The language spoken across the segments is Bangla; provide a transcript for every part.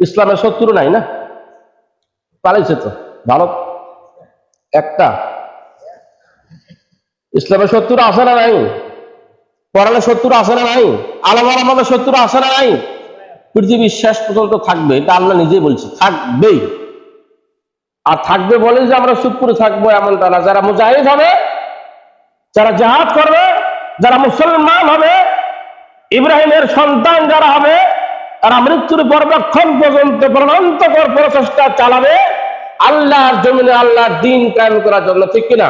ইসলামের শত্রু নাই না? পালাইছে তো। ভারত, একটা। ইসলামের শত্রু আছে না নাই? কোরআনের শত্রু আছে না নাই? আলমার আমাদের শত্রু আছে না নাই? পৃথিবীর শেষ পর্যন্ত থাকবে, এটা আল্লাহ নিজেই বলছে, থাকবেই। আর থাকবে বলে যে আমরা চুপ করে থাকব এমনটা না। যারা মুজাহিদ হবে, যারা জাহাজ করবে, যারা মুসলমান হবে, ইব্রাহিমের সন্তান যারা হবে তারা মৃত্যুর পর্যক্ষণ পর্যন্ত প্রণান্তকর প্রচেষ্টা চালাবে আল্লাহর জমিনে আল্লাহর দিন কায়েম করার জন্য, ঠিক কিনা?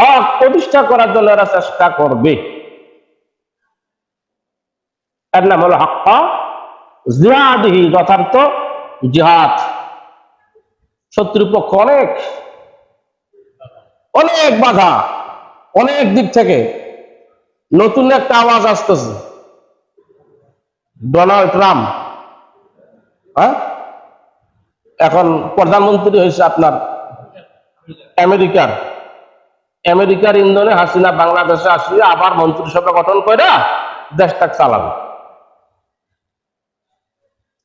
হক প্রতিষ্ঠা করার জন্য এরা চেষ্টা করবে। এর নাম হলো হক্কা জিহাদিহি যথার্থ জিহাদ। শত্রুপক্ষ অনেক অনেক বাধা, অনেক দিক থেকে নতুন একটা আওয়াজ আসতেছে। Donald Trump. হ্যাঁ? এখন প্রধানমন্ত্রী হয়েছে আপনার আমেরিকার। আমেরিকার ইন্ধনে হাসিনা বাংলাদেশে আসলে আবার মন্ত্রিসভা গঠন করে দেশটা চালাবে।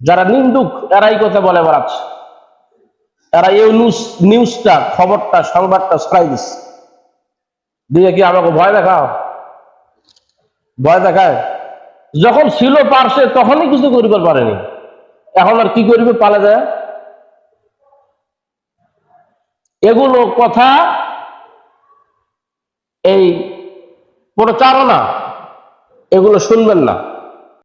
যারা নিন্দুক, এরাই কথা বলে বেড়াচ্ছে। এরা এই নিউজ নিউজটা খবরটা, সংবাদটা ছড়াই দিচ্ছে। দিয়ে কি আমাকে ভয় দেখাও? ভয় দেখায়? যখন ছিল পার্শ্বে তখনই কিছু করিবার পারেনি। এখন আর কি করিবে পালা যায়? এগুলো কথা এই প্রচারণা, এগুলো শুনবেন না।